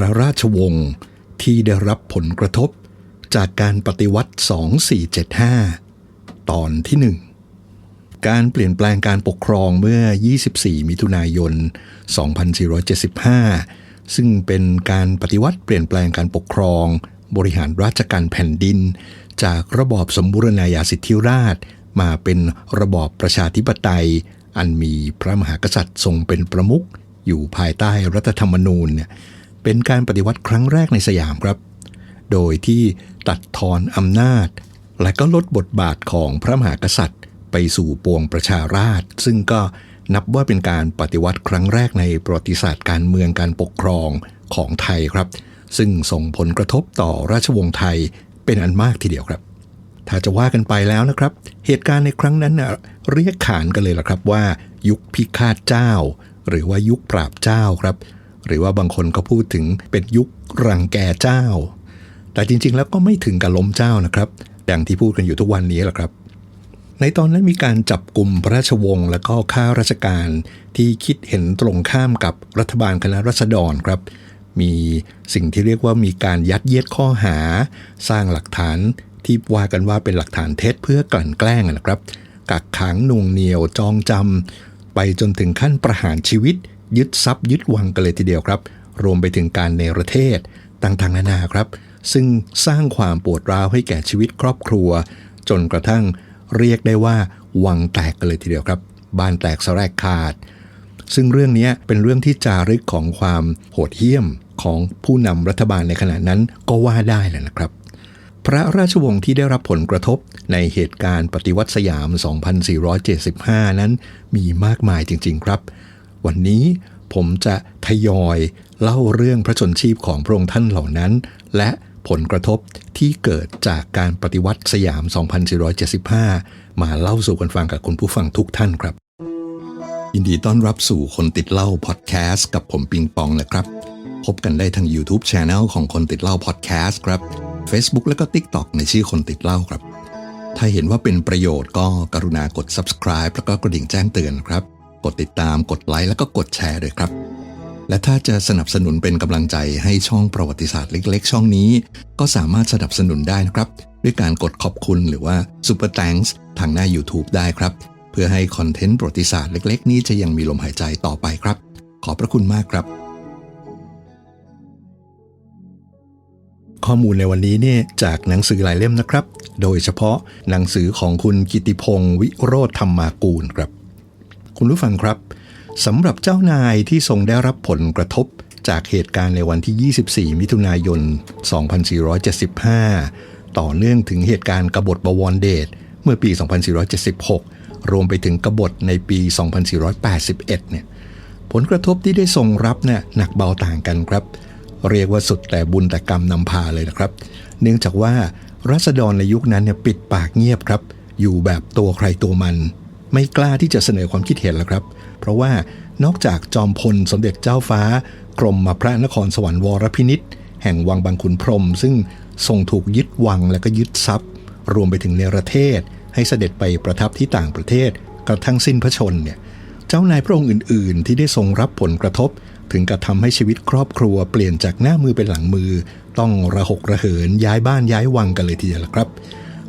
พระราชวงศ์ที่ได้รับผลกระทบจากการปฏิวัติ 2475 ตอนที่หนึ่งการเปลี่ยนแปลงการปกครองเมื่อ 24 มิถุนายน 2475 ซึ่งเป็นการปฏิวัติเปลี่ยนแปลงการปกครอง บริหารราชการแผ่นดิน จากระบอบสมบูรณาญาสิทธิราช มาเป็นระบอบประชาธิปไตย อันมีพระมหากษัตริย์ทรงเป็นประมุขอยู่ภายใต้รัฐธรรมนูญ เป็นการปฏิวัติครั้งแรกในสยามครับ โดยที่ตัดทอนอำนาจ และก็ลดบทบาทของพระมหากษัตริย์ ไปสู่ปวงประชาราษฎรซึ่งก็นับว่าเป็นการปฏิวัติครั้งแรกในประวัติศาสตร์การเมืองการปกครองของไทยครับ ซึ่งส่งผลกระทบต่อราชวงศ์ไทยเป็นอันมากทีเดียวครับ ถ้าจะว่ากันไปแล้วนะครับ เหตุการณ์ในครั้งนั้นนะเรียกขานกันเลยล่ะครับว่า ยุคพิฆาตเจ้า หรือว่ายุคปราบเจ้าครับ หรือว่าบางคนก็พูดถึงเป็นยุครังแกเจ้า แต่จริงๆ แล้วก็ไม่ถึงกับล้มเจ้านะครับดังที่พูดกันอยู่ทุกวันนี้แหละครับ ในตอนนั้นมีการจับกลุ่มพระราชวงศ์และก็ข้าราชการที่คิดเห็นตรงข้ามกับรัฐบาลคณะรัษฎรครับ มีสิ่งที่เรียกว่ามีการยัดเยียดข้อหา สร้างหลักฐานที่ว่ากันว่าเป็นหลักฐานเท็จเพื่อกลั่นแกล้งนะครับ กักขังน่วงเหนียวจองจำไปจนถึงขั้นประหารชีวิต ยึดทรัพย์ยึดวังกันเลยทีเดียวครับ รวมไปถึงการเนรเทศต่างๆ นานาครับ ซึ่งสร้างความปวดร้าวให้แก่ชีวิตครอบครัว จนกระทั่งเรียกได้ว่าวังแตกกันเลยทีเดียวครับ บ้านแตกสลายขาด ซึ่งเรื่องนี้เป็นเรื่องที่จารึกของความโหดเหี้ยมของผู้นำรัฐบาลในขณะนั้นก็ว่าได้แหละนะครับ พระราชวงศ์ที่ได้รับผลกระทบในเหตุการณ์ปฏิวัติสยาม 2475 นั้นมีมากมายจริง ๆ ครับ วันนี้ผมจะทยอยเล่าเรื่องพระชนชีพของพระองค์ท่านเหล่านั้น และผลกระทบที่เกิดจากการปฏิวัติสยาม 2475 มาเล่าสู่กันฟังกับคุณผู้ฟังทุกท่านครับ ยินดีต้อนรับสู่คนติดเล่าพอดแคสต์กับผมปิงปองนะครับ พบกันได้ทาง YouTube Channel ของคนติดเล่าพอดแคสต์ครับ Facebook และก็ TikTok ในชื่อคนติดเล่าครับ ถ้าเห็นว่าเป็นประโยชน์ก็กรุณากด subscribe แล้วก็กระดิ่งแจ้งเตือนครับ กดติดตามกดไลค์แล้วก็กดแชร์ด้วยครับ และถ้าจะสนับสนุนเป็นกำลังใจให้ช่องประวัติศาสตร์เล็ก ๆ ช่องนี้ ก็สามารถสนับสนุนได้นะครับ ด้วยการกดขอบคุณหรือว่า Super Thanks ทางหน้า YouTube ได้ครับ เพื่อให้คอนเทนต์ประวัติศาสตร์เล็ก ๆ นี้จะยังมีลมหายใจต่อไปครับ ขอบพระคุณมากครับข้อมูลในวันนี้เนี่ยจากหนังสือหลายเล่มนะครับ โดยเฉพาะหนังสือของคุณกิติพงศ์วิโรธธรรมากูลครับ คุณผู้ฟังครับสำหรับเจ้านายที่ทรงได้รับผลกระทบจากเหตุการณ์ในวันที่ 24 มิถุนายน 2475 ต่อเนื่องถึงเหตุการณ์กบฏบวรเดชเมื่อปี 2476 รวมไปถึงกบฏในปี 2481 เนี่ย ผลกระทบที่ได้ทรงรับเนี่ยหนักเบาต่างกันครับ เรียกว่าสุดแต่บุญแต่กรรมนำพาเลยนะครับ เนื่องจากว่ารัษฎรในยุคนั้นเนี่ยปิดปากเงียบครับ อยู่แบบตัวใครตัวมัน ไม่กล้าที่จะเสนอความคิดเห็นแล้วครับ เพราะว่านอกจากจอมพลสมเด็จเจ้าฟ้า กรมมาพระนครสวรรค์วรพินิษฐ์แห่งวังบางขุนพรม ซึ่งทรงถูกยึดวังและก็ยึดทรัพย์ รวมไปถึงเนรเทศ ให้เสด็จไปประทับที่ต่างประเทศกระทั่งสิ้นพระชนเนี่ยเจ้านายพระองค์อื่น ๆ ที่ได้ทรงรับผลกระทบ ถึงกระทำให้ชีวิตครอบครัวเปลี่ยนจากหน้ามือเป็นหลังมือ ต้องระหกระเหินย้ายบ้านย้ายวังกันเลยทีเดียวละครับ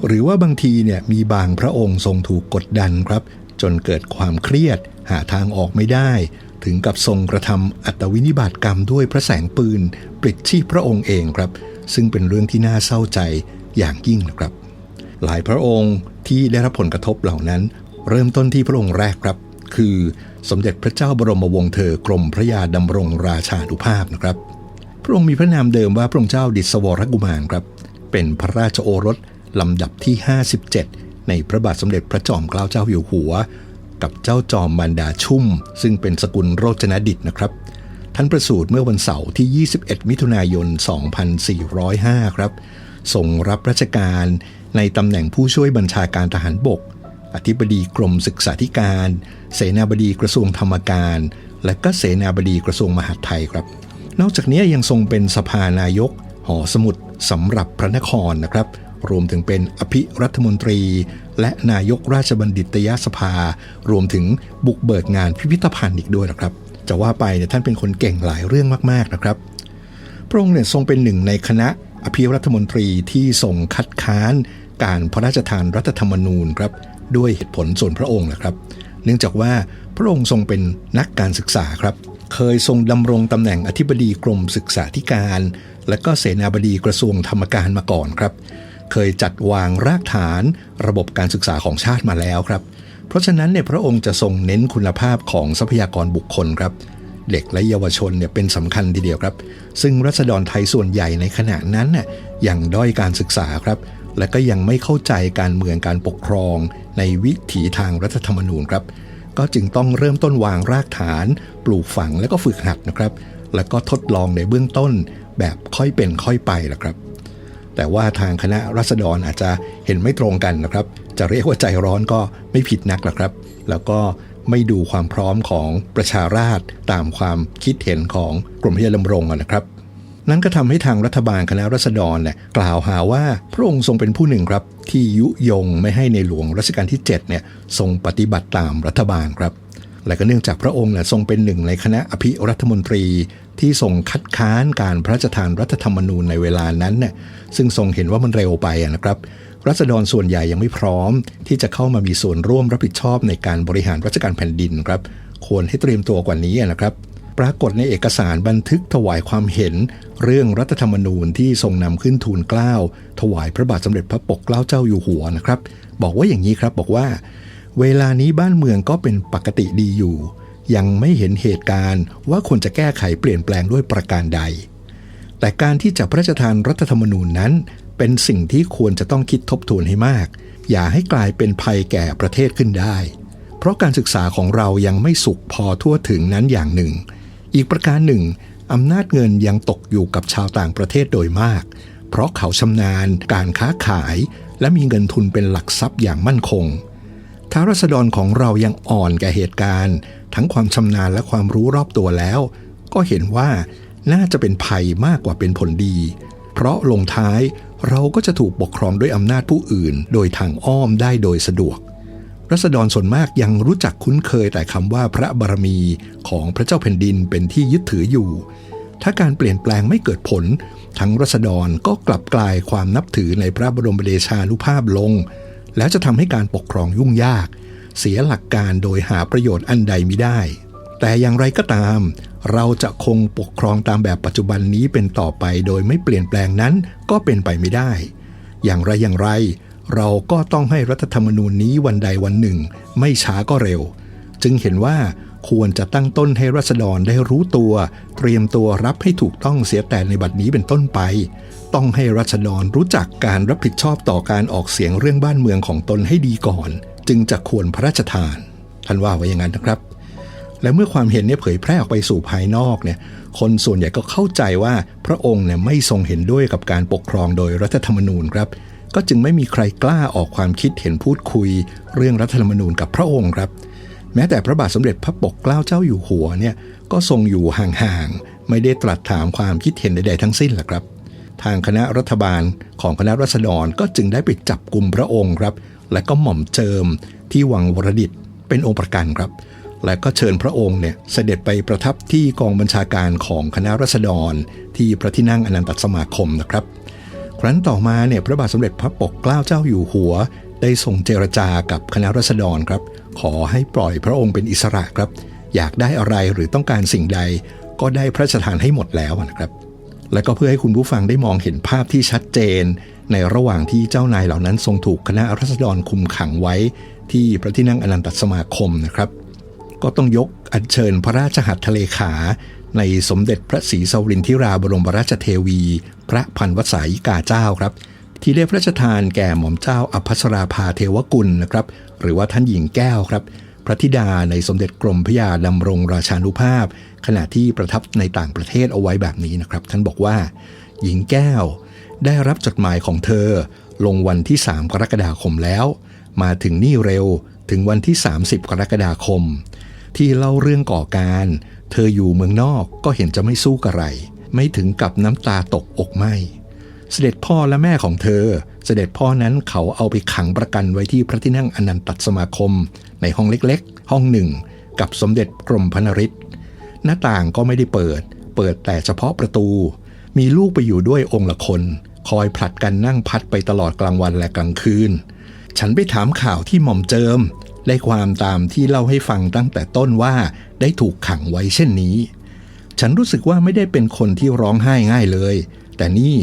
หรือว่าบางทีเนี่ยมีบางพระองค์ทรงถูกกดดันครับ จนเกิดความเครียด หาทางออกไม่ได้ ถึงกับทรงกระทำอัตวินิบาตกรรมด้วยพระแสงปืนปลิดชีพพระองค์เองครับ ซึ่งเป็นเรื่องที่น่าเศร้าใจอย่างยิ่งนะครับ หลายพระองค์ที่ได้รับผลกระทบเหล่านั้น เริ่มต้นที่พระองค์แรกครับ คือสมเด็จพระเจ้าบรมวงศ์เธอกรมพระยาดำรงราชานุภาพนะครับ พระองค์มีพระนามเดิมว่าพระองค์เจ้าดิศวรกุมารครับ เป็นพระราชโอรส ลำดับที่ 57 ในพระบาทสมเด็จพระจอมเกล้าเจ้าอยู่หัว กับเจ้าจอมมารดาชุ่ม ซึ่งเป็นสกุลโรจนดิตนะครับ ท่านประสูติเมื่อวันเสาร์ที่ 21 มิถุนายน 2405 ครับทรงรับราชการในตำแหน่งผู้ช่วยบัญชาการทหารบก อธิบดีกรมศึกษาธิการ เสนาบดีกระทรวงธรรมการ และก็เสนาบดีกระทรวงมหาดไทยครับ นอกจากนี้ยังทรงเป็นสภานายก หอสมุดสำหรับพระนครนะครับ รวมถึงเป็นอภิรัฐมนตรี และนายกราชบัณฑิตยสภา รวมถึงบุกเบิกงานพิพิธภัณฑ์อีกด้วยนะครับจะว่าไปเนี่ยท่านเป็นคนเก่งหลายเรื่องมาก ๆ นะครับ พระองค์เนี่ยทรงเป็นหนึ่งในคณะอภิรัฐมนตรีที่ทรงคัดค้านการพระราชทานรัฐธรรมนูญครับด้วยเหตุผลส่วนพระองค์นะครับ เนื่องจากว่าพระองค์ทรงเป็นนักการศึกษาครับ เคยทรงดำรงตำแหน่งอธิบดีกรมศึกษาธิการ และก็เสนาบดีกระทรวงธรรมการมาก่อนครับ เคยจัดวางรากฐานระบบการศึกษาของชาติมาแล้วครับ เพราะฉะนั้นเนี่ยพระองค์จะทรงเน้นคุณภาพของทรัพยากรบุคคลครับ เด็กและเยาวชนเนี่ยเป็นสำคัญทีเดียวครับ ซึ่งรัษฎรไทยส่วนใหญ่ในขณะนั้นน่ยยังด้อยการศึกษาครับ และก็ยังไม่เข้าใจการเมืองการปกครอง ในวิถีทางรัฐธรรมนูญครับ ก็จึงต้องเริ่มต้นวางรากฐาน ปลูกฝังและก็ฝึกหัดนะครับ แล้วก็ทดลองในเบื้องต้นแบบค่อยเป็นค่อยไปละครับ แต่ว่าทางคณะรัษฎรอาจจะเห็นไม่ตรงกันนะครับ จะเรียกว่าใจร้อนก็ไม่ผิดนักหรอกครับ แล้วก็ไม่ดูความพร้อมของประชาราษฎรตามความคิดเห็นของกรมพระยาดำรงนะครับ นั่นก็ทำให้ทางรัฐบาลคณะรัษฎรเนี่ยกล่าวหาว่าพระองค์ทรงเป็นผู้หนึ่งครับ ที่ยุยงไม่ให้ในหลวงรัชกาลที่7เนี่ยทรงปฏิบัติตามรัฐบาลครับ และก็เนื่องจากพระองค์ทรงเป็นหนึ่งในคณะอภิรัฐมนตรีที่ทรงคัดค้านการพระราชทานรัฐธรรมนูญในเวลานั้นเนี่ยซึ่งทรงเห็นว่ามันเร็วไปนะครับรัษฎรส่วนใหญ่ยังไม่พร้อม ที่จะเข้ามามีส่วนร่วมรับผิดชอบในการบริหารราชการแผ่นดินครับควรให้เตรียมตัวกว่านี้นะครับ ปรากฏในเอกสารบันทึกถวายความเห็น เรื่องรัฐธรรมนูญที่ทรงนำขึ้นทูลเกล้าถวายพระบาทสมเด็จพระปกเกล้าเจ้าอยู่หัวนะครับ บอกว่าอย่างนี้ครับบอกว่า เวลานี้บ้านเมืองก็เป็นปกติดีอยู่ ยังไม่เห็นเหตุการณ์ว่าควรจะแก้ไขเปลี่ยนแปลงด้วยประการใด แต่การที่จะพระราชทานรัฐธรรมนูญนั้น เป็นสิ่งที่ควรจะต้องคิดทบทวนให้มาก อย่าให้กลายเป็นภัยแก่ประเทศขึ้นได้ เพราะการศึกษาของเรายังไม่สุขพอทั่วถึงนั้นอย่างหนึ่ง อีกประการหนึ่งอำนาจเงินยังตกอยู่กับชาวต่างประเทศโดยมาก เพราะเขาชำนาญการค้าขาย และมีเงินทุนเป็นหลักทรัพย์อย่างมั่นคง ท้ารัษฎรของเรายังอ่อนแก่เหตุการณ์ ทั้งความชำนาญและความรู้รอบตัวแล้ว ก็เห็นว่าน่าจะเป็นภัยมากกว่าเป็นผลดี เพราะลงท้ายเราก็จะถูกปกครองด้วยอำนาจผู้อื่น โดยทางอ้อมได้โดยสะดวกรัษฎรส่วนมากยังรู้จักคุ้นเคยแต่คำว่าพระบารมีของพระเจ้าแผ่นดินเป็นที่ยึดถืออยู่ ถ้าการเปลี่ยนแปลงไม่เกิดผล ทั้งรัษฎรก็กลับกลายความนับถือในพระบรมเดชานุภาพลง แล้วจะทำให้การปกครองยุ่งยาก เสียหลักการโดยหาประโยชน์อันใดมิได้ แต่อย่างไรก็ตาม เราจะคงปกครองตามแบบปัจจุบันนี้เป็นต่อไปโดยไม่เปลี่ยนแปลงนั้นก็เป็นไปไม่ได้ อย่างไรอย่างไร เราก็ต้องให้รัฐธรรมนูญนี้วันใดวันหนึ่ง ไม่ช้าก็เร็ว จึงเห็นว่าควรจะตั้งต้นให้รัษฎรได้รู้ตัว เตรียมตัวรับให้ถูกต้องเสียแต่ในบัดนี้เป็นต้นไป ต้องให้รัษฎรรู้จักการรับผิดชอบต่อการออกเสียงเรื่องบ้านเมืองของตนให้ดีก่อน จึงจะควรพระราชทาน ท่านว่าไว้อย่างนั้นนะครับ และเมื่อความเห็นนี่ยเผยแพร่ออกไปสู่ภายนอกเนี่ยคนส่วนใหญ่ก็เข้าใจว่าพระองค์เนี่ยไม่ทรงเห็นด้วยกับการปกครองโดยรัฐธรรมนูญครับ ก็จึงไม่มีใครกล้าออกความคิดเห็นพูดคุย เรื่องรัฐธรรมนูญกับพระองค์ครับ แม้แต่พระบาทสมเด็จพระปกเกล้าเจ้าอยู่หัวเนี่ยก็ทรงอยู่ห่างๆไม่ได้ตรัสถามความคิดเห็นใดๆทั้งสิ้นแหละครับ ทางคณะรัฐบาลของคณะรัษฎรก็จึงได้ไปจับกลุ่มพระองค์ครับ และก็หม่อมเจิมที่วังวรดิตเป็นองค์ประกันครับ และก็เชิญพระองค์เนี่ยเสด็จไปประทับที่กองบัญชาการของคณะรัษฎร ที่พระที่นั่งอนันตสมาคมนะครับ ครั้นต่อมาเนี่ยพระบาทสมเด็จพระปกเกล้าเจ้าอยู่หัว ได้ส่งเจรจากับคณะรัษฎรครับ ขอให้ปล่อยพระองค์เป็นอิสระครับ อยากได้อะไรหรือต้องการสิ่งใด ก็ได้พระราชทานให้หมดแล้วนะครับ และก็เพื่อให้คุณผู้ฟังได้มองเห็นภาพที่ชัดเจน ในระหว่างที่เจ้านายเหล่านั้นทรงถูกคณะรัษฎรคุมขังไว้ ที่พระที่นั่งอนันตสมาคมนะครับ ก็ต้องยกอัญเชิญพระราชหัตถเลขา ในสมเด็จพระศรีสวรินทิราบรมราชเทวี พระพันวษายิกาเจ้าครับ ที่ได้พระราชทานแก่หม่อมเจ้าอภัสราภาเทวกุลนะครับ หรือว่าท่านหญิงแก้วครับ พระธิดาในสมเด็จกรมพระยาดำรงราชานุภาพ ขณะที่ประทับในต่างประเทศเอาไว้แบบนี้นะครับ ท่านบอกว่า หญิงแก้ว ได้รับจดหมายของเธอ ลงวันที่ 3 กรกฎาคมแล้ว มาถึงนี่เร็วถึงวันที่ 30 กรกฎาคม ที่เล่าเรื่องก่อการ เธออยู่เมืองนอกก็เห็นจะไม่สู้กระไร ไม่ถึงกับน้ำตาตกอกไหม เสด็จพ่อและแม่ของเธอ เสด็จพ่อนั้นเขาเอาไปขังประกันไว้ที่พระที่นั่งอนันตสมาคม ในห้องเล็กๆ ห้องหนึ่ง กับสมเด็จกรมพนริศหน้าต่างก็ไม่ได้เปิด เปิดแต่เฉพาะประตูมมีลูกไปอยู่ด้วยองค์ละคน คอยผลัดกันนั่งพัดไปตลอดกลางวันและกลางคืน ฉันไปถามข่าวที่หม่อมเจิม ได้ความตามที่เล่าให้ฟังตั้งแต่ต้นว่าได้ถูกขังไว้เช่นนี้ ฉันรู้สึกว่าไม่ได้เป็นคนที่ร้องไห้ง่ายเลย แต่นี่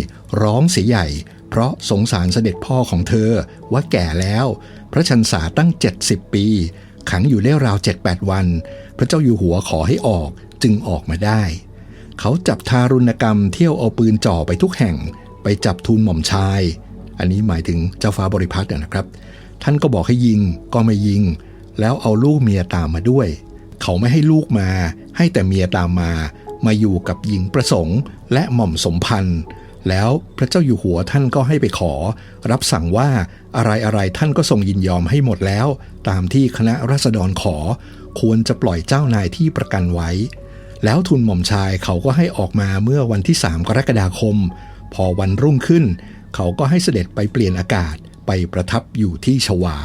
ร้องเสียใหญ่ เพราะสงสารเสด็จพ่อของเธอว่าแก่แล้ว พระชันษาตั้ง 70 ปี ขังอยู่ได้ราว7-8วัน พระเจ้าอยู่หัวขอให้ออกจึงออกมาได้ เขาจับทารุณกรรมเที่ยวเอาปืนจ่อไปทุกแห่ง ไปจับทูลหม่อมชาย อันนี้หมายถึงเจ้าฟ้าบริพัตรนะครับ ท่านก็บอกให้ยิงก็ไม่ยิง แล้วเอาลูกเมียตามมาด้วย เขาไม่ให้ลูกมา ให้แต่เมียตามมา มาอยู่กับหญิงประสงค์และหม่อมสมพันธ์ แล้วพระเจ้าอยู่หัวท่านก็ให้ไปขอ รับสั่งว่าอะไรอะไรท่านก็ทรงยินยอมให้หมดแล้ว ตามที่คณะราษฎรขอ ควรจะปล่อยเจ้านายที่ประกันไว้ แล้วทุนหม่อมชายเขาก็ให้ออกมาเมื่อวันที่ 3 กรกฎาคม พอวันรุ่งขึ้น เขาก็ให้เสด็จไปเปลี่ยนอากาศไปประทับอยู่ที่ชวา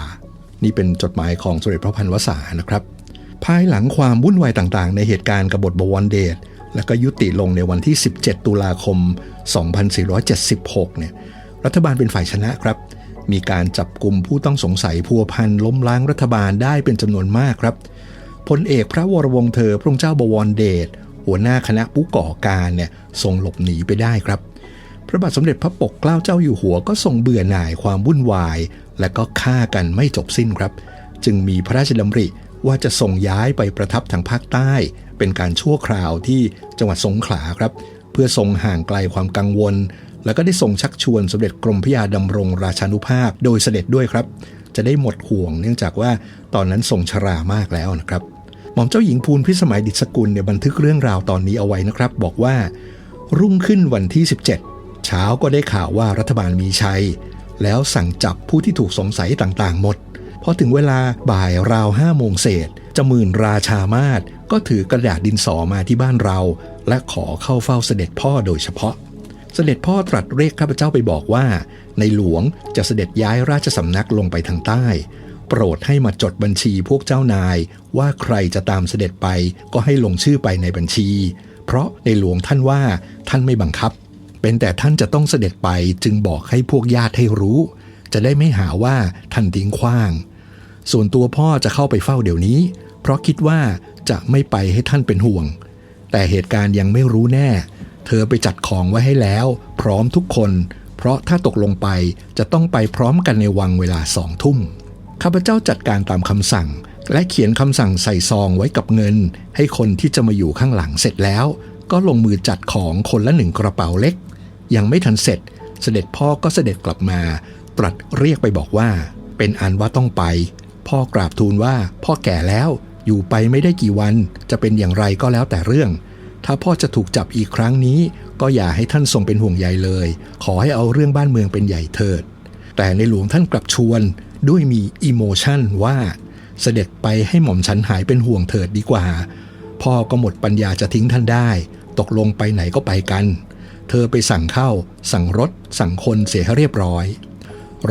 นี่เป็นจดหมายของสมเด็จพระพันวษานะครับ ภายหลังความวุ่นวายต่างๆ ในเหตุการณ์กบฏบวรเดช และก็ยุติลงในวันที่ 17 ตุลาคม 2476 เนี่ย รัฐบาลเป็นฝ่ายชนะครับ มีการจับกลุ่มผู้ต้องสงสัยพัวพันล้มล้างรัฐบาลได้เป็นจำนวนมากครับ พลเอกพระวรวงศ์เธอ พระองค์เจ้าบวรเดช หัวหน้าคณะผู้ก่อการเนี่ยทรงหลบหนีไปได้ครับ พระบาทสมเด็จพระปกเกล้าเจ้าอยู่หัวก็ทรงเบื่อหน่ายความวุ่นวาย และก็ฆ่ากันไม่จบสิ้นครับ จึงมีพระราชดำริ ว่าจะส่งย้ายไปประทับทางภาคใต้ เป็นการชั่วคราวที่จังหวัดสงขลาครับ เพื่อทรงห่างไกลความกังวล แล้วก็ได้ทรงชักชวนสมเด็จกรมพระยาดำรงราชานุภาพ โดยเสด็จด้วยครับ จะได้หมดห่วงเนื่องจากว่าตอนนั้นทรงชรามากแล้วนะครับหม่อมเจ้าหญิงภูลพิสมัยดิษฐกุลเนี่ยบันทึกเรื่องราวตอนนี้เอาไว้นะครับ บอกว่า รุ่งขึ้นวันที่ 17 เช้าก็ได้ข่าวว่ารัฐบาลมีชัย แล้วสั่งจับผู้ที่ถูกสงสัยต่างๆ หมด อถึงเวลาบ่ายราวห้าโมงเศษจมื่นราชามาศก็ถือกระดาษดินสอมาที่บ้านเรา และขอเข้าเฝ้าเสด็จพ่อโดยเฉพาะ เสด็จพ่อตรัสเรียกข้าพเจ้าไปบอกว่า ในหลวงจะเสด็จย้ายราชสำนักลงไปทางใต้ โปรดให้มาจดบัญชีพวกเจ้านาย ว่าใครจะตามเสด็จไปก็ให้ลงชื่อไปในบัญชี เพราะในหลวงท่านว่าท่านไม่บังคับ เป็นแต่ท่านจะต้องเสด็จไปจึงบอกให้พวกญาติให้รู้ จะได้ไม่หาว่าท่านทิ้งขว้าง ส่วนตัวพ่อจะเข้าไปเฝ้าเดี๋ยวนี้ เพราะคิดว่าจะไม่ไปให้ท่านเป็นห่วง แต่เหตุการณ์ยังไม่รู้แน่ เธอไปจัดของไว้ให้แล้ว พร้อมทุกคน เพราะถ้าตกลงไปจะต้องไปพร้อมกันในวังเวลาสองทุ่มข้าพเจ้าจัดการตามคำสั่ง และเขียนคำสั่งใส่ซองไว้กับเงิน ให้คนที่จะมาอยู่ข้างหลังเสร็จแล้ว ก็ลงมือจัดของคนละหนึ่งกระเป๋าเล็ก ยังไม่ทันเสร็จ เสด็จพ่อก็เสด็จกลับมา ตรัสเรียกไปบอกว่า เป็นอันว่าต้องไป พ่อกราบทูลว่าพ่อแก่แล้วอยู่ไปไม่ได้กี่วันจะเป็นอย่างไรก็แล้วแต่เรื่อง ถ้าพ่อจะถูกจับอีกครั้งนี้ ก็อย่าให้ท่านทรงเป็นห่วงใยเลย ขอให้เอาเรื่องบ้านเมืองเป็นใหญ่เถิด แต่ในหลวงท่านกลับชวนด้วยมีอิโมชันว่า เสด็จไปให้หม่อมฉันหายเป็นห่วงเถิดดีกว่า พ่อก็หมดปัญญาจะทิ้งท่านได้ ตกลงไปไหนก็ไปกัน เธอไปสั่งเข้า สั่งรถ สั่งคนเสียให้เรียบร้อย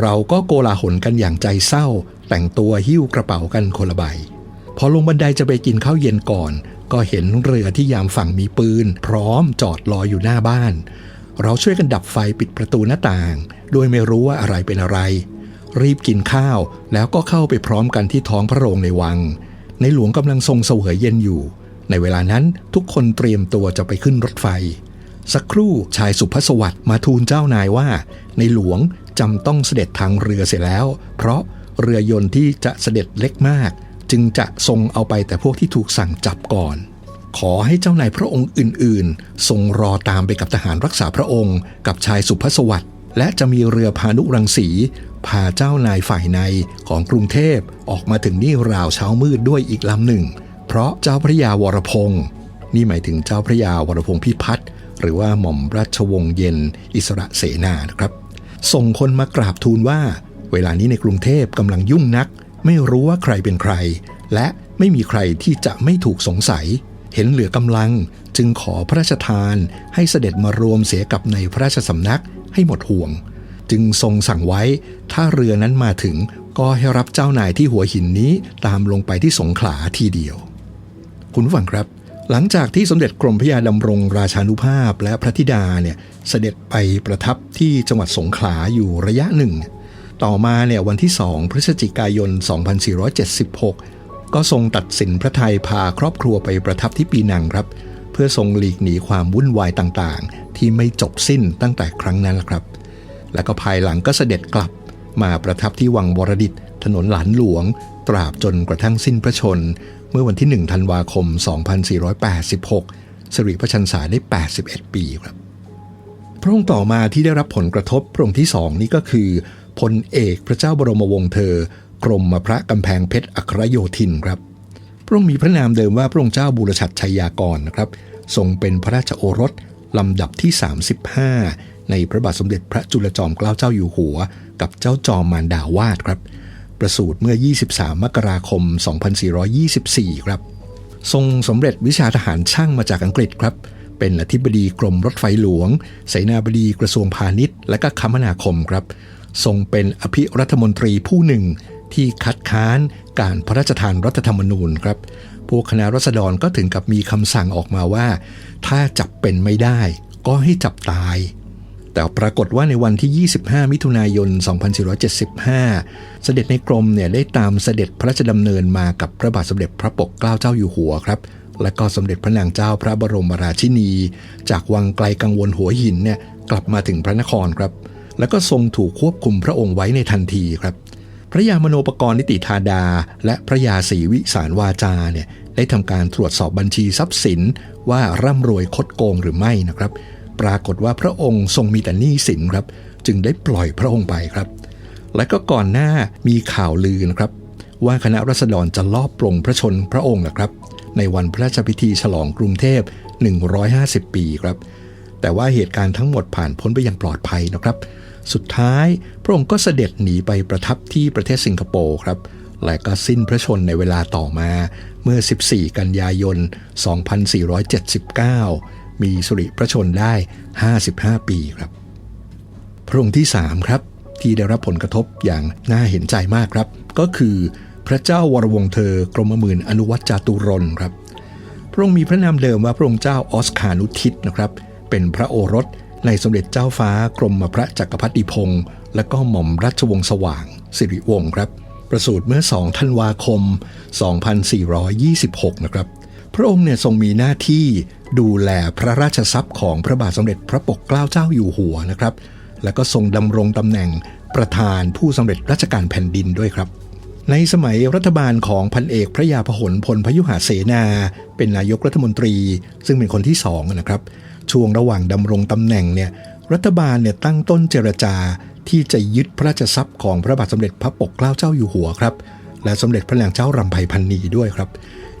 เราก็โกลาหลกันอย่างใจเศร้า แต่งตัวหิ้วกระเป๋ากันคนละใบพอลงบันไดจะไปกินข้าวเย็นก่อน ก็เห็นเรือที่ยามฝั่งมีปืน พร้อมจอดรออยู่หน้าบ้าน เราช่วยกันดับไฟปิดประตูหน้าต่าง โดยไม่รู้ว่าอะไรเป็นอะไร รีบกินข้าวแล้วก็เข้าไปพร้อมกันที่ท้องพระโรงในวัง ในหลวงกำลังทรงเสวยเย็นอยู่ ในเวลานั้นทุกคนเตรียมตัวจะไปขึ้นรถไฟ สักครู่ชายสุภสวัสดิ์มาทูลเจ้านายว่า ในหลวงจำต้องเสด็จทางเรือเสียแล้ว เพราะ เรือยนต์ที่จะเสด็จเล็กมาก จึงจะทรงเอาไปแต่พวกที่ถูกสั่งจับก่อน ขอให้เจ้านายพระองค์อื่นๆ ทรงรอตามไปกับทหารรักษาพระองค์ กับชายสุภสวัสดิ์และจะมีเรือพานุรังสี พาเจ้านายฝ่ายในของกรุงเทพออกมาถึงนี่ราวเช้ามืดด้วยอีกลำหนึ่ง เพราะเจ้าพระยาวรพงศ์นี่หมายถึงเจ้าพระยาวรพงศ์พิพัฒน์หรือว่าหม่อมราชวงศ์เย็น อิสระเสนานะครับ ส่งคนมากราบทูลว่า เวลานี้ในกรุงเทพกำลังยุ่งนัก ไม่รู้ว่าใครเป็นใคร และไม่มีใครที่จะไม่ถูกสงสัย เห็นเหลือกำลังจึงขอพระราชทาน ให้เสด็จมารวมเสียกับในพระราชสำนักให้หมดห่วง จึงทรงสั่งไว้ ถ้าเรือนั้นมาถึงก็ให้รับเจ้านายที่หัวหินนี้ตามลงไปที่สงขลาทีเดียว คุณผู้ฟังครับ หลังจากที่สมเด็จกรมพระยาดำรงราชานุภาพและพระธิดาเนี่ยเสด็จไปประทับที่จังหวัดสงขลาอยู่ระยะหนึ่ง ต่อมาเนี่ยวันที่ 2 พฤศจิกายน 2476 ก็ทรงตัดสินพระไทยพาครอบครัวไปประทับที่ปีนังครับ เพื่อทรงหลีกหนีความวุ่นวายต่างๆ ที่ไม่จบสิ้นตั้งแต่ครั้งนั้นละครับ และก็ภายหลังก็เสด็จกลับมาประทับที่วังวรดิตถนนหลานหลวง ตราบจนกระทั่งสิ้นพระชน เมื่อวันที่ 1 ธันวาคม 2486 สิริพระชันษาได้ 81 ปีครับ พระองค์ต่อมาที่ได้รับผลกระทบพระองค์ที่สองนี่ก็คือ พลเอกพระเจ้าบรมวงศ์เธอ กรมพระกำแพงเพชรอัครโยธินครับ พระองค์มีพระนามเดิมว่าพระองค์เจ้าบุรชัดชัยยากรนะครับทรงเป็นพระราชโอรสลำดับที่ 35 ในพระบาทสมเด็จพระจุลจอมเกล้าเจ้าอยู่หัว กับเจ้าจอมมารดาวาดครับ ประสูติเมื่อ 23 มกราคม 2424 ครับ ทรงสำเร็จวิชาทหารช่างมาจากอังกฤษครับ เป็นอธิบดีกรมรถไฟหลวง เสนาบดีกระทรวงพาณิชย์ และก็คมนาคมครับ ทรงเป็นอภิรัฐมนตรีผู้หนึ่งที่คัดค้านการพระราชทานรัฐธรรมนูญครับ พวกคณะรัษฎรก็ถึงกับมีคำสั่งออกมาว่า ถ้าจับเป็นไม่ได้ ก็ให้จับตาย แต่ปรากฏว่าในวันที่ 25 มิถุนายน 2475 เสด็จในกรมเนี่ยได้ตามเสด็จพระราชดำเนินมากับพระบาทสมเด็จพระปกเกล้าเจ้าอยู่หัวครับและก็สมเด็จพระนางเจ้าพระบรมราชินี จากวังไกลกังวลหัวหินเนี่ยกลับมาถึงพระนครครับ แล้วก็ทรงถูกควบคุมพระองค์ไว้ในทันทีครับ พระยามโนปกรณ์นิติธาดา และพระยาศรีวิสารวาจาเนี่ยได้ทำการตรวจสอบบัญชีทรัพย์สินว่าร่ำรวยคดโกงหรือไม่นะครับ ปรากฏว่าพระองค์ทรงมีแต่หนี้สินครับ จึงได้ปล่อยพระองค์ไปครับ และก็ก่อนหน้ามีข่าวลือนะครับว่าคณะรัษฎรจะลอบปลงพระชนพระองค์นะครับ ในวันพระราชพิธีฉลองกรุงเทพ 150 ปีครับ แต่ว่าเหตุการณ์ทั้งหมดผ่านพ้นไปอย่างปลอดภัยนะครับ สุดท้ายพระองค์ก็เสด็จหนีไปประทับที่ประเทศสิงคโปร์ครับ และก็สิ้นพระชนในเวลาต่อมาเมื่อ 14 กันยายน 2479 มีสุริพระชนได้ 55 ปีครับ พระองค์ที่ 3 ครับ ที่ได้รับผลกระทบอย่างน่าเห็นใจมากครับ ก็คือพระเจ้าวรวงเธอกรมหมื่นอนุวัตจาตุรนครับ พระองค์มีพระนามเดิมว่าพระองค์เจ้าออสคานุทิตนะครับ เป็นพระโอรส ในสมเด็จเจ้าฟ้ากรมพระจักรพรรดิพงศ์และก็หม่อมราชวงศ์สว่าง สิริวงศ์ครับ ประสูติเมื่อ 2 ธันวาคม 2426 นะครับ พระองค์เนี่ยทรงมีหน้าที่ดูแลพระราชทรัพย์ของพระบาทสมเด็จพระปกเกล้าเจ้าอยู่หัวนะครับ และก็ทรงดำรงตำแหน่งประธานผู้สำเร็จราชการแผ่นดินด้วยครับในสมัยรัฐบาลของพันเอกพระยาพหลพลพยุหเสนา เป็นนายกรัฐมนตรี ซึ่งเป็นคนที่สองนะครับ ช่วงระหว่างดำรงตำแหน่งเนี่ยรัฐบาลเนี่ยตั้งต้นเจรจาที่จะยึดพระราชทรัพย์ของพระบาทสมเด็จพระปกเกล้าเจ้าอยู่หัวครับ และสมเด็จพระนางเจ้ารำไพพันนีด้วยครับ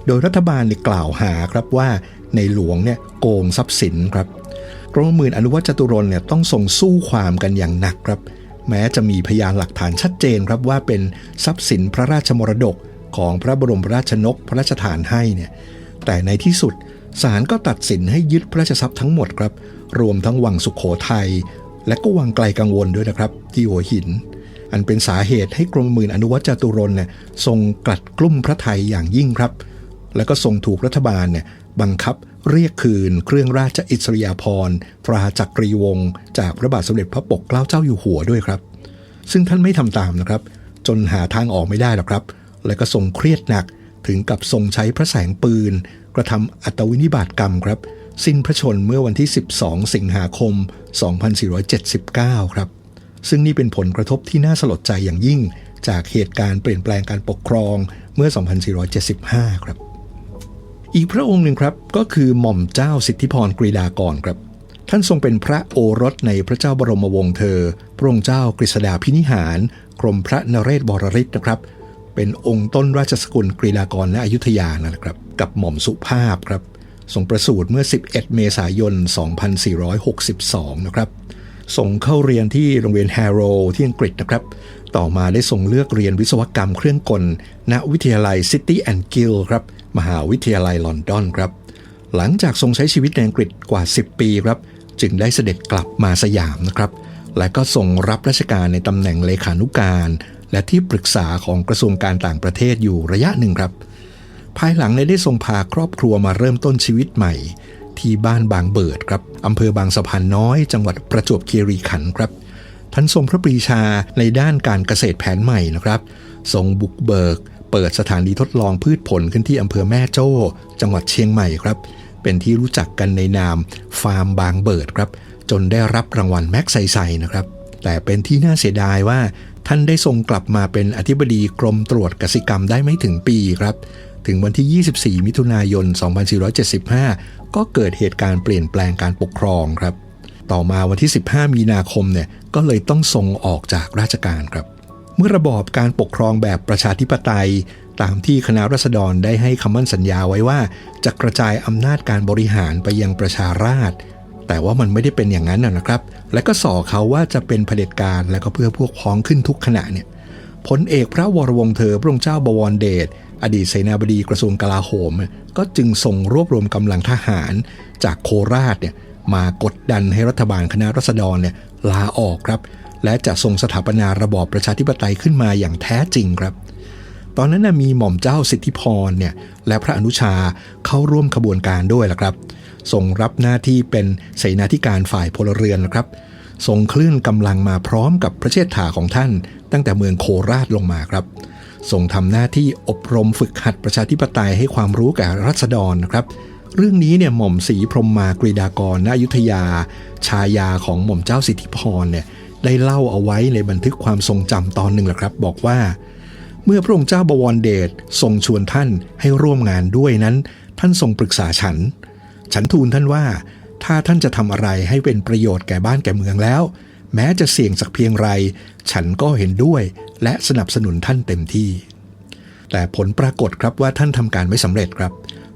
โดยรัฐบาลเนี่ยกล่าวหาครับว่าในหลวงเนี่ยโกงทรัพย์สินครับกรมหมื่นอนุวัตจตุรนเนี่ยต้องส่งสู้ความกันอย่างหนักครับ แม้จะมีพยานหลักฐานชัดเจนครับว่าเป็นทรัพย์สินพระราชมรดกของพระบรมราชนกพระราชทานให้เนี่ยแต่ในที่สุด ศาลก็ตัดสินให้ยึดพระราชทรัพย์ทั้งหมดครับ รวมทั้งวังสุขโขทัย และก็วังไกลกังวลด้วยนะครับ ที่หัวหิน อันเป็นสาเหตุให้กรมหมื่นอนุวัตจตุรนเนี่ยทรงกลัดกลุ้มพระไทยอย่างยิ่งครับ แล้วก็ทรงถูกรัฐบาลเนี่ยบังคับเรียกคืนเครื่องราชอิสริยาภรณ์ตราจักรีวงศ์จากพระบาทสมเด็จพระปกเกล้าเจ้าอยู่หัวด้วยครับ ซึ่งท่านไม่ทำตามนะครับ จนหาทางออกไม่ได้หรอกครับ และก็ทรงเครียดหนัก ถึงกับทรงใช้พระแสงปืน กระทำอัตวินิบาตกรรมครับ สิ้นพระชนเมื่อวันที่ 12 สิงหาคม 2479 ครับ ซึ่งนี่เป็นผลกระทบที่น่าสลดใจอย่างยิ่ง จากเหตุการณ์เปลี่ยนแปลงการปกครองเมื่อ 2475 ครับ อีกพระองค์หนึ่งครับก็คือหม่อมเจ้าสิทธิพรกรีดากรครับท่านทรงเป็นพระโอรสในพระเจ้าบรมวงศ์เธอ พระองค์เจ้ากฤษดาพินิหาร กรมพระนเรศบรริศนะครับ เป็นองค์ต้นราชสกุลกรีดากรณอยุธยานะครับ กับหม่อมสุภาพครับทรงประสูติเมื่อ 11 เมษายน 2462 นะครับส่งเข้าเรียนที่โรงเรียนแฮโรที่อังกฤษนะครับ ต่อมาได้ส่งเลือกเรียนวิศวกรรมเครื่องกล ณ วิทยาลัย City and Guild ครับ มหาวิทยาลัยลอนดอนครับ หลังจากทรงใช้ชีวิตในอังกฤษกว่า 10 ปีครับ จึงได้เสด็จกลับมาสยามนะครับ และก็ทรงรับราชการในตำแหน่งเลขานุการ และที่ปรึกษาของกระทรวงการต่างประเทศอยู่ระยะหนึ่งครับ ภายหลังเนี่ยได้ทรงพาครอบครัวมาเริ่มต้นชีวิตใหม่ ที่บ้านบางเบิดครับอำเภอบางสะพานน้อย จังหวัดประจวบคีรีขันธ์ครับท่านทรงพระปรีชาในด้านการเกษตรแผนใหม่นะครับทรงบุกเบิก เปิดสถานีทดลองพืชผลขึ้นที่อำเภอแม่โจ้ จังหวัดเชียงใหม่ครับ เป็นที่รู้จักกันในนามฟาร์มบางเบิดครับ จนได้รับรางวัลแม็กไซไซนะครับ แต่เป็นที่น่าเสียดายว่า ท่านได้ทรงกลับมาเป็นอธิบดีกรมตรวจกสิกรรมได้ไม่ถึงปีครับ ถึงวันที่ 24 มิถุนายน 2475 ก็เกิดเหตุการณ์เปลี่ยนแปลงการปกครองครับ ต่อมาวันที่ 15 มีนาคมเนี่ยก็เลยต้องทรงออกจากราชการครับ เมื่อระบอบการปกครองแบบประชาธิปไตย ตามที่คณะรัษฎรได้ให้คำมั่นสัญญาไว้ว่า จะกระจายอำนาจการบริหารไปยังประชาราษฎร แต่ว่ามันไม่ได้เป็นอย่างนั้นนะครับ และก็ส่อเขาว่าจะเป็นเผด็จการและก็เพื่อพวกพ้องขึ้นทุกขณะเนี่ยพลเอกพระวรวงศ์เธอพระองค์เจ้าบวรเดชอดีตเสนาบดีกระทรวงกลาโหม ก็จึงส่งรวบรวมกำลังทหารจากโคราชเนี่ยมากดดันให้รัฐบาลคณะรัษฎรเนี่ยลาออกครับ และจะทรงสถาปนาระบอบประชาธิปไตยขึ้นมาอย่างแท้จริงครับ ตอนนั้นนะมีหม่อมเจ้าสิทธิพรเนี่ยและพระอนุชาเข้าร่วมขบวนการด้วยล่ะครับ ทรงรับหน้าที่เป็นเสนาธิการฝ่ายพลเรือนนะครับทรงเคลื่อนกำลังมาพร้อมกับพระเชษฐาของท่าน ตั้งแต่เมืองโคราชลงมาครับทรงทำหน้าที่อบรมฝึกหัดประชาธิปไตยให้ความรู้แก่รัษฎรนะครับ เรื่องนี้เนี่ยหม่อมศรีพรมมากรีดากรณอยุธยา ชายาของหม่อมเจ้าสิทธิพรเนี่ยได้เล่าเอาไว้ในบันทึกความทรงจำตอนหนึ่งแหละครับ บอกว่า เมื่อพระองค์เจ้าบวรเดชทรงชวนท่านให้ร่วมงานด้วยนั้น ท่านทรงปรึกษาฉัน ฉันทูลท่านว่า ถ้าท่านจะทำอะไรให้เป็นประโยชน์แก่บ้านแก่เมืองแล้ว แม้จะเสี่ยงสักเพียงไร ฉันก็เห็นด้วย และสนับสนุนท่านเต็มที่ แต่ผลปรากฏครับว่าท่านทำการไม่สำเร็จครับ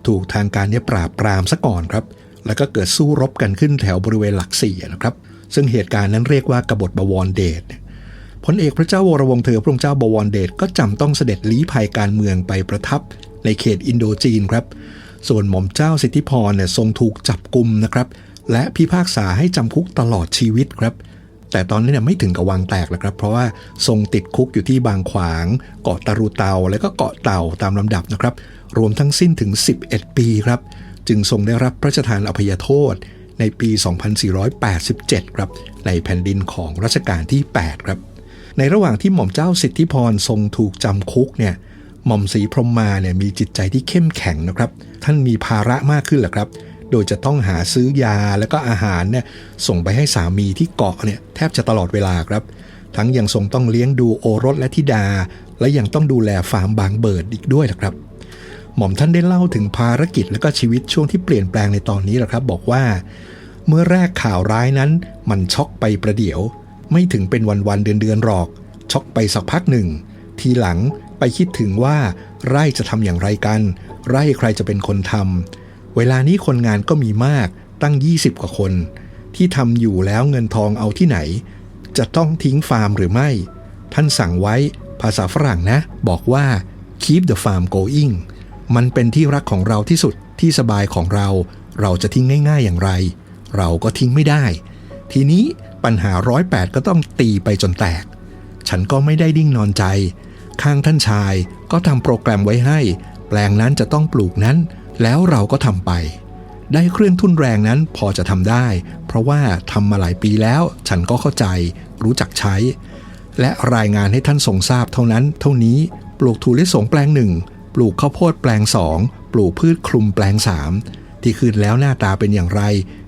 ถูกทางการเนี่ยปราบปรามซะก่อนครับ แล้วก็เกิดสู้รบกันขึ้นแถวบริเวณหลักสี่นะครับ ซึ่งเหตุการณ์นั้นเรียกว่ากบฏบวรเดชพลเอกพระเจ้าวรวงเธอพระองค์เจ้าบวรเดชก็จำต้องเสด็จลี้ภัยการเมืองไปประทับในเขตอินโดจีนครับ ส่วนหม่อมเจ้าสิทธิพรเนี่ยทรงถูกจับกลุมนะครับ และพิพากษาให้จำคุกตลอดชีวิตครับ แต่ตอนนี้เนี่ยไม่ถึงกับวางแตกนะครับ เพราะว่าทรงติดคุกอยู่ที่บางขวาง เกาะตารูเตา และก็เกาะเต่าตามลำดับนะครับ รวมทั้งสิ้นถึง 11 ปีครับ จึงทรงได้รับพระราชทานอภัยโทษในปี 2487 ครับ ในแผ่นดินของรัชกาลที่ 8 ครับ ในระหว่างที่หม่อมเจ้าสิทธิพรทรงถูกจำคุกเนี่ย หม่อมศรีพรหมมาเนี่ยมีจิตใจที่เข้มแข็งนะครับ ท่านมีภาระมากขึ้นแหละครับ โดยจะต้องหาซื้อยาและก็อาหารเนี่ยส่งไปให้สามีที่เกาะเนี่ยแทบจะตลอดเวลาครับ ทั้งยังทรงต้องเลี้ยงดูโอรสและธิดา และยังต้องดูแลฟาร์มบางเบิดอีกด้วยนะครับ หม่อมท่านได้เล่าถึงภารกิจและก็ชีวิตช่วงที่เปลี่ยนแปลงในตอนนี้แหละครับ บอกว่า เมื่อแรกข่าวร้ายนั้น มันช็อกไปประเดี๋ยว ไม่ถึงเป็นวันๆเดือนๆหรอกช็อกไปสักพักหนึ่งทีหลัง ไปคิดถึงว่า ไร่จะทำอย่างไรกัน ไร่ใครจะเป็นคนทำเวลานี้คนงานก็มีมากตั้ง 20 กว่าคน ที่ทำอยู่แล้วเงินทองเอาที่ไหน จะต้องทิ้งฟาร์มหรือไม่ ท่านสั่งไว้ภาษาฝรั่งนะ บอกว่า keep the farm going มันเป็นที่รักของเราที่สุดที่สบายของเรา เราจะทิ้งง่าย ๆ อย่างไร เราก็ทิ้งไม่ได้ ทีนี้ปัญหาร้อยแปดก็ต้องตีไปจนแตก ฉันก็ไม่ได้ดิ้งนอนใจ ข้างท่านชายก็ทำโปรแกรมไว้ให้ แปลงนั้นจะต้องปลูกนั้น แล้วเราก็ทำไป ได้เครื่องทุนแรงนั้นพอจะทำได้ เพราะว่าทำมาหลายปีแล้วฉันก็เข้าใจ รู้จักใช้ และรายงานให้ท่านทรงทราบเท่านั้น เท่านี้ปลูกถั่วลิสงแปลงหนึ่งปลูกข้าวโพดแปลงสองปลูกพืชคลุมแปลงสามที่ขึ้นแล้วหน้าตาเป็นอย่างไร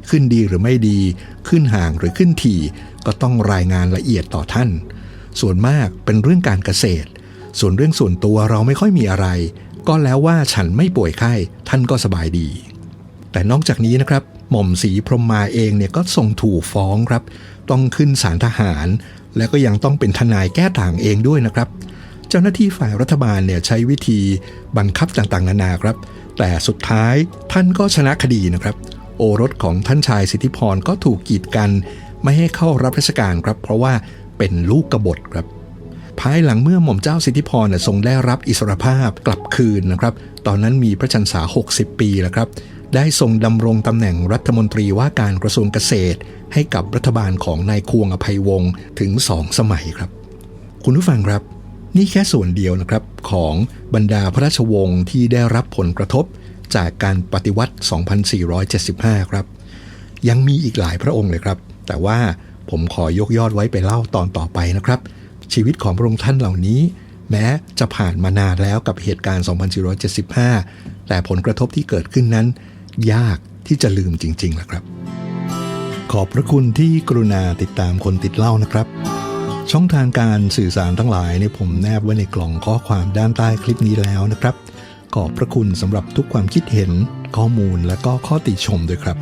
ขึ้นดีหรือไม่ดี ขึ้นห่างหรือขึ้นถี่ ก็ต้องรายงานละเอียดต่อท่าน ส่วนมากเป็นเรื่องการเกษตร ส่วนเรื่องส่วนตัวเราไม่ค่อยมีอะไร ก็แล้วว่าฉันไม่ป่วยไข้ท่านก็สบายดี แต่นอกจากนี้นะครับ หม่อมศรีพรหมมาเองเนี่ยก็ทรงถูกฟ้องครับ ต้องขึ้นศาลทหาร และก็ยังต้องเป็นทนายแก้ต่างเองด้วยนะครับ เจ้าหน้าที่ฝ่ายรัฐบาลเนี่ยใช้วิธีบังคับต่างๆ นานาครับ แต่สุดท้ายท่านก็ชนะคดีนะครับ โอรสของท่านชายสิทธิพรก็ถูกกีดกัน ไม่ให้เข้ารับราชการครับ เพราะว่าเป็นลูกกบฏครับ ภายหลังเมื่อหม่อมเจ้าสิทธิพรทรงได้รับอิสรภาพกลับคืนนะครับ ตอนนั้นมีพระชนษา 60 ปีแล้วครับ ได้ทรงดำรงตำแหน่งรัฐมนตรีว่าการกระทรวงเกษตร ให้กับรัฐบาลของนายควงอภัยวงศ์ถึงสองสมัยครับ คุณผู้ฟังครับ นี่แค่ส่วนเดียวนะครับของบรรดาพระราชวงศ์ที่ได้รับผลกระทบจากการปฏิวัติ 2475 ครับ ยังมีอีกหลายพระองค์เลยครับ แต่ว่าผมขอยกยอดไว้ไปเล่าตอนต่อไปนะครับ ชีวิตของพระองค์ท่านเหล่านี้ แม้จะผ่านมานานแล้วกับเหตุการณ์ 2475 แต่ผลกระทบที่เกิดขึ้นนั้น ยากที่จะลืมจริงๆล่ะครับ ขอบพระคุณที่กรุณาติดตามคนติดเล่านะครับ ช่องทางการสื่อสารทั้งหลายเนี่ยผมแนบไว้ในกล่องข้อความด้านใต้คลิปนี้แล้วนะครับ ขอบพระคุณสำหรับทุกความคิดเห็น ข้อมูลและก็ข้อติชมด้วยครับ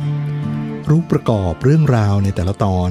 รูปประกอบเรื่องราวในแต่ละตอน